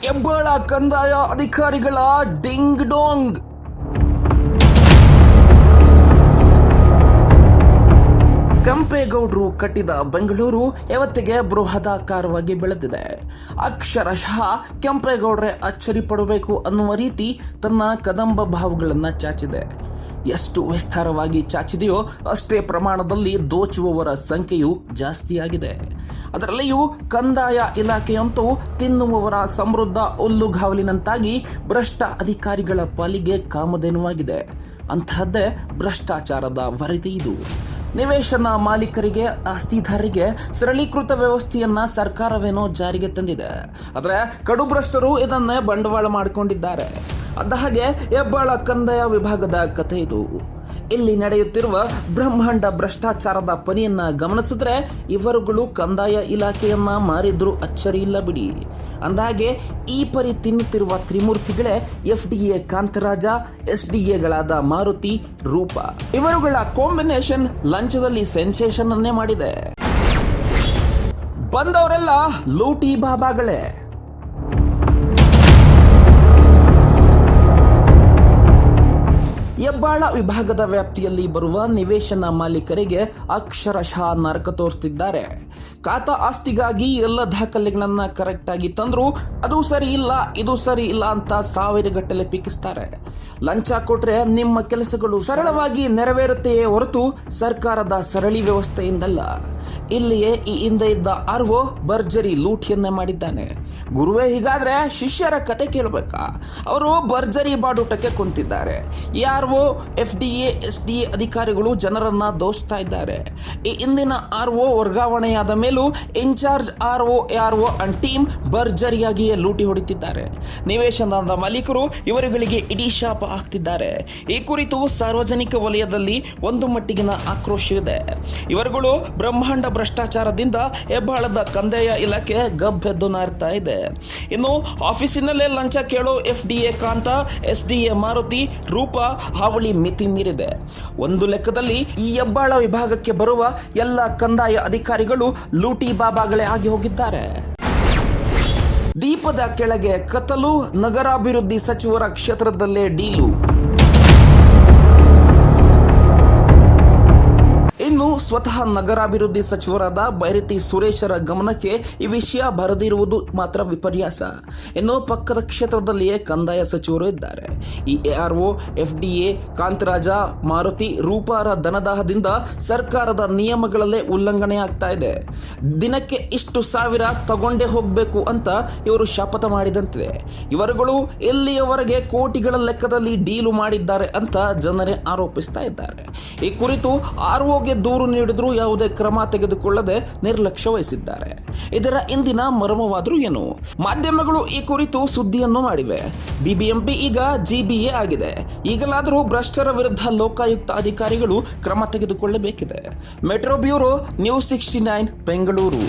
ಹೆಬ್ಬಾಳ ಕಂದಾಯ ಅಧಿಕಾರಿಗಳ ಡಿಂಗ್ ಡೋಂಗ್. ಕೆಂಪೇಗೌಡರು ಕಟ್ಟಿದ ಬೆಂಗಳೂರು ಯಾವತ್ತಿಗೆ ಬೃಹದಾಕಾರವಾಗಿ ಬೆಳೆದಿದೆ. ಅಕ್ಷರಶಃ ಕೆಂಪೇಗೌಡರೇ ಅಚ್ಚರಿ ಪಡಬೇಕು ಅನ್ನುವ ರೀತಿ ತನ್ನ ಕದಂಬ ಭಾವಗಳನ್ನು ಚಾಚಿದೆ. ಎಷ್ಟು ವಿಸ್ತಾರವಾಗಿ ಚಾಚಿದೆಯೋ ಅಷ್ಟೇ ಪ್ರಮಾಣದಲ್ಲಿ ದೋಚುವವರ ಸಂಖ್ಯೆಯು ಜಾಸ್ತಿಯಾಗಿದೆ. ಅದರಲ್ಲಿಯೂ ಕಂದಾಯ ಇಲಾಖೆಯಂತೂ ತಿನ್ನುವವರ ಸಮೃದ್ಧ ಹುಲ್ಲುಗಾವಲಿನಂತಾಗಿ ಭ್ರಷ್ಟ ಅಧಿಕಾರಿಗಳ ಪಾಲಿಗೆ ಕಾಮಧೇನುವಾಗಿದೆ. ಅಂತಹದ್ದೇ ಭ್ರಷ್ಟಾಚಾರದ ವರದಿ ಇದು. ನಿವೇಶನ ಮಾಲೀಕರಿಗೆ, ಆಸ್ತಿದಾರರಿಗೆ ಸರಳೀಕೃತ ವ್ಯವಸ್ಥೆಯನ್ನ ಸರ್ಕಾರವೇನೋ ಜಾರಿಗೆ ತಂದಿದೆ. ಆದರೆ ಕಡುಭ್ರಷ್ಟರು ಇದನ್ನೇ ಬಂಡವಾಳ ಮಾಡಿಕೊಂಡಿದ್ದಾರೆ. ಅಂದ ಹಾಗೆ ಹೆಬ್ಬಾಳ ಕಂದಾಯ ವಿಭಾಗದ ಕಥೆ ಇದು. ಇಲ್ಲಿ ನಡೆಯುತ್ತಿರುವ ಬ್ರಹ್ಮಾಂಡ ಭ್ರಷ್ಟಾಚಾರದ ಪನಿಯನ್ನು ಗಮನಿಸಿದ್ರೆ ಇವರುಗಳು ಕಂದಾಯ ಇಲಾಖೆಯನ್ನು ಮಾರಿದ್ರು ಅಚ್ಚರಿ ಇಲ್ಲ ಬಿಡಿ. ಅಂದಹಾಗೆ, ಈ ಪರಿ ತಿನ್ನುತ್ತಿರುವ ತ್ರಿಮೂರ್ತಿಗಳೇ F D A Kantharaja S D ಎಗಳಾದ Maruti, Roopa. ಇವರುಗಳ ಕಾಂಬಿನೇಷನ್ ಲಂಚದಲ್ಲಿ ಸೆನ್ಸೇಷನ್ ಅನ್ನೇ ಮಾಡಿದೆ. ಬಂದವರೆಲ್ಲ ಲೂಟಿ ಬಾಬಾಗಳೇ. ಹೆಬ್ಬಾಳ ವಿಭಾಗದ ವ್ಯಾಪ್ತಿಯಲ್ಲಿ ಬರುವ ನಿವೇಶನ ಮಾಲೀಕರಿಗೆ ಅಕ್ಷರಶಃ ನರಕ ತೋರಿಸ್ತಿದ್ದಾರೆ. ಖಾತಾ ಆಸ್ತಿಗಾಗಿ ಎಲ್ಲ ದಾಖಲೆಗಳನ್ನ ಕರೆಕ್ಟ್ ಆಗಿ ತಂದ್ರು, ಅದು ಸರಿ ಇಲ್ಲ, ಇದು ಸರಿ ಇಲ್ಲ ಅಂತ ಸಾವಿರ ಗಟ್ಟಲೆ ಪೀಕಿಸ್ತಾರೆ. ಲಂಚ ಕೊಟ್ರೆ ನಿಮ್ಮ ಕೆಲಸಗಳು ಸರಳವಾಗಿ ನೆರವೇರುತ್ತೆಯೇ ಹೊರತು ಸರ್ಕಾರದ ಸರಳಿ ವ್ಯವಸ್ಥೆಯಿಂದಲ್ಲ. ಇಲ್ಲಿಯೇ ಈ ಹಿಂದೆ ಇದ್ದ ಆರ್ವೋ ಭರ್ಜರಿ ಲೂಟಿಯನ್ನೇ ಮಾಡಿದ್ದಾನೆ. ಗುರುವೇ, ಹೀಗಾದ್ರೆ ಶಿಷ್ಯರ ಕತೆ ಕೇಳಬೇಕಾ? ಅವರು ಭರ್ಜರಿ ಬಾಡೂಟಕ್ಕೆ ಕುಂತಿದ್ದಾರೆ. ಒ F D A S D A ಅಧಿಕಾರಿಗಳು ಜನರನ್ನ ದೋಷ್ತಾ ಇದ್ದಾರೆ. ಈ ಇಂದಿನ ಆರ್ ಒ ವರ್ಗಾವಣೆಯಾದ ಮೇಲೂ incharge R O R O and team ಭರ್ಜರಿಯಾಗಿಯೇ ಲೂಟಿ ಹೊಡಿತಿದ್ದಾರೆ. ನಿವೇಶನದ ಮಾಲೀಕರು ಇವರುಗಳಿಗೆ ಇಡೀ ಶಾಪ ಹಾಕ್ತಿದ್ದಾರೆ. ಈ ಕುರಿತು ಸಾರ್ವಜನಿಕ ವಲಯದಲ್ಲಿ ಒಂದು ಮಟ್ಟಿಗಿನ ಆಕ್ರೋಶವಿದೆ. ಇವರುಗಳು ಬ್ರಹ್ಮಾಂಡ ಭ್ರಷ್ಟಾಚಾರದಿಂದ ಹೆಬ್ಬಾಳದ ಕಂದಾಯ ಇಲಾಖೆ ಗಬ್ಬೆದ್ದು ನಾರ್ತಾ ಇದೆ. ಇನ್ನು ಆಫೀಸಿನಲ್ಲೇ ಲಂಚ ಕೇಳೋ F D A Kantha, S D A Maruti, Roopa, ಹಾವಳಿ ಮಿತಿ ಮೀರಿದೆ. ಒಂದು ಲೆಕ್ಕದಲ್ಲಿ ಈ ಹೆಬ್ಬಾಳ ವಿಭಾಗಕ್ಕೆ ಬರುವ ಎಲ್ಲ ಕಂದಾಯ ಅಧಿಕಾರಿಗಳು ಲೂಟಿ ಬಾಬಾಗಳೇ ಆಗಿ ಹೋಗಿದ್ದಾರೆ. ದೀಪದ ಕೆಳಗೆ ಕತಲು ನಗರಾಭಿವೃದ್ಧಿ ಸಚಿವರ ಕ್ಷೇತ್ರದಲ್ಲೇ ಡೀಲು. ಸ್ವತಃ ನಗರಾಭಿವೃದ್ಧಿ ಸಚಿವರಾದ ಬೈರತಿ ಸುರೇಶರ ಗಮನಕ್ಕೆ ಈ ವಿಷಯ ಬರದಿರುವುದು ಮಾತ್ರ ವಿಪರ್ಯಾಸ. ಇನ್ನು ಪಕ್ಕದ ಕ್ಷೇತ್ರದಲ್ಲಿಯೇ ಕಂದಾಯ ಸಚಿವರು ಇದ್ದಾರೆ. ಈ A R O, F D Kantharaja, Maruti, ರೂಪಾರ ಧನದಾಹದಿಂದ ಸರ್ಕಾರದ ನಿಯಮಗಳಲ್ಲೇ ಉಲ್ಲಂಘನೆ ಆಗ್ತಾ ಇದೆ. ದಿನಕ್ಕೆ ಇಷ್ಟು ಸಾವಿರ ತಗೊಂಡೇ ಹೋಗಬೇಕು ಅಂತ ಇವರು ಶಪಥ ಮಾಡಿದಂತಿದೆ. ಇವರುಗಳು ಎಲ್ಲಿಯವರೆಗೆ ಕೋಟಿಗಳ ಲೆಕ್ಕದಲ್ಲಿ ಡೀಲು ಮಾಡಿದ್ದಾರೆ ಅಂತ ಜನರೇ ಆರೋಪಿಸ್ತಾ ಇದ್ದಾರೆ. ಈ ಕುರಿತು ಆರ್ ಒಗೆ ದೂರು ನೀಡಿದ್ರೂ ಯಾವುದೇ ಕ್ರಮ ತೆಗೆದುಕೊಳ್ಳದೆ ನಿರ್ಲಕ್ಷ್ಯ ವಹಿಸಿದ್ದಾರೆ. ಇದರ ಇಂದಿನ ಮರ್ಮವಾದರೂ ಏನು? ಮಾಧ್ಯಮಗಳು ಈ ಕುರಿತು ಸುದ್ದಿಯನ್ನು ಮಾಡಿವೆ. ಬಿಬಿಎಂಪಿ ಈಗ ಜಿಬಿಎ ಆಗಿದೆ. ಈಗಲಾದರೂ ಭ್ರಷ್ಟರ ವಿರುದ್ಧ ಲೋಕಾಯುಕ್ತ ಅಧಿಕಾರಿಗಳು ಕ್ರಮ ತೆಗೆದುಕೊಳ್ಳಬೇಕಿದೆ. Metro bureau news sixty nine Bengaluru.